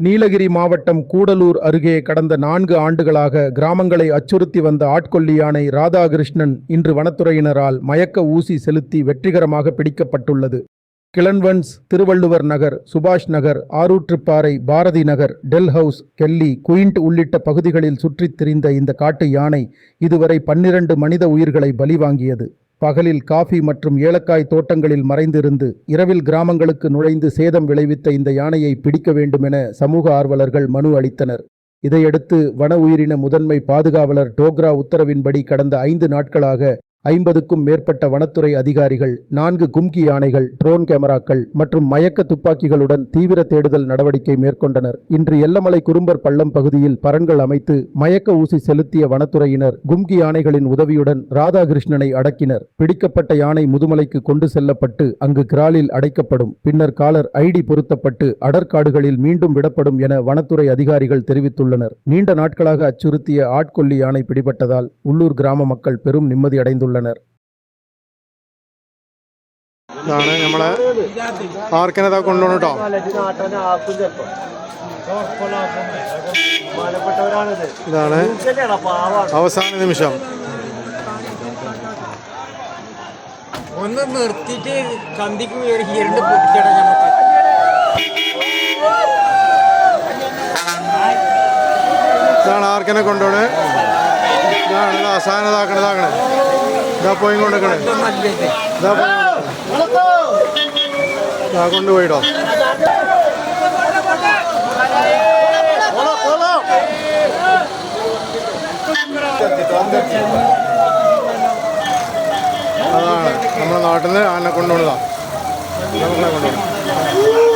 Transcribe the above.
நீலகிரி மாவட்டம் கூடலூர் அருகே கடந்த நான்கு ஆண்டுகளாக கிராமங்களை அச்சுறுத்தி வந்த ஆட்கொல்லி யானை ராதாகிருஷ்ணன் இன்று வனத்துறையினரால் மயக்க ஊசி செலுத்தி வெற்றிகரமாக பிடிக்கப்பட்டுள்ளது. கிளன்வன்ஸ் திருவள்ளுவர் நகர் சுபாஷ் Nagar Arutruparai Bharathi Nagar Dell House Kelly Quint உள்ளிட்ட பகுதிகளில் சுற்றித் திரிந்த இந்த காட்டு யானை இதுவரை பன்னிரண்டு மனித உயிர்களை பலி வாங்கியது பகலில் காஃபி மற்றும் ஏலக்காய் தோட்டங்களில் மறைந்திருந்து இரவில் கிராமங்களுக்கு நுழைந்து சேதம் விளைவித்த இந்த யானையை பிடிக்க வேண்டுமென சமூக ஆர்வலர்கள் மனு அளித்தனர். இதையடுத்து வன உயிரின முதன்மை பாதுகாவலர் டோக்ரா உத்தரவின்படி கடந்த ஐந்து நாட்களாக ஐம்பதுக்கும் மேற்பட்ட வனத்துறை அதிகாரிகள் நான்கு கும்கி யானைகள் ட்ரோன் கேமராக்கள் மற்றும் மயக்க துப்பாக்கிகளுடன் தீவிர தேடுதல் நடவடிக்கை மேற்கொண்டனர். இன்று எல்லமலை குறும்பர் பள்ளம் பகுதியில் பரன்கள் அமைத்து மயக்க ஊசி செலுத்திய வனத்துறையினர் கும்கி யானைகளின் உதவியுடன் ராதாகிருஷ்ணனை அடக்கினர். பிடிக்கப்பட்ட யானை முதுமலைக்கு கொண்டு செல்லப்பட்டு அங்கு கிராலில் அடைக்கப்படும். பின்னர் காலர் ஐடி பொருத்தப்பட்டு அடற்காடுகளில் மீண்டும் விடப்படும் என வனத்துறை அதிகாரிகள் தெரிவித்துள்ளனர். நீண்ட நாட்களாக அச்சுறுத்திய ஆட்கொல்லி யானை பிடிபட்டதால் உள்ளூர் கிராம மக்கள் பெரும் நிம்மதி உள்ளனர் ഇതാണ് നമ്മളെ ആർക്കനതാ കൊണ്ടുപോകണം ഇതാണ് അവസാന നിമിഷം. ഒന്ന് നിർത്തിയിട്ട് കന്തിക്ക് ഒരു ഇതാണ് ആർക്കനെ ഇതാണ് ഇത് അവസാനം ഇതാക്കണേ ഇതാക്കണേ. ഇതാ പോയി കൊണ്ടുക്കണേ നല്ലത് ഇതാ പോയി ഇതാ കൊണ്ടുപോയിടോ. അതാണ് നമ്മുടെ നാട്ടിൽ ആനെ കൊണ്ടുപോണതാ. നമ്മളെ കൊണ്ടുപോകണം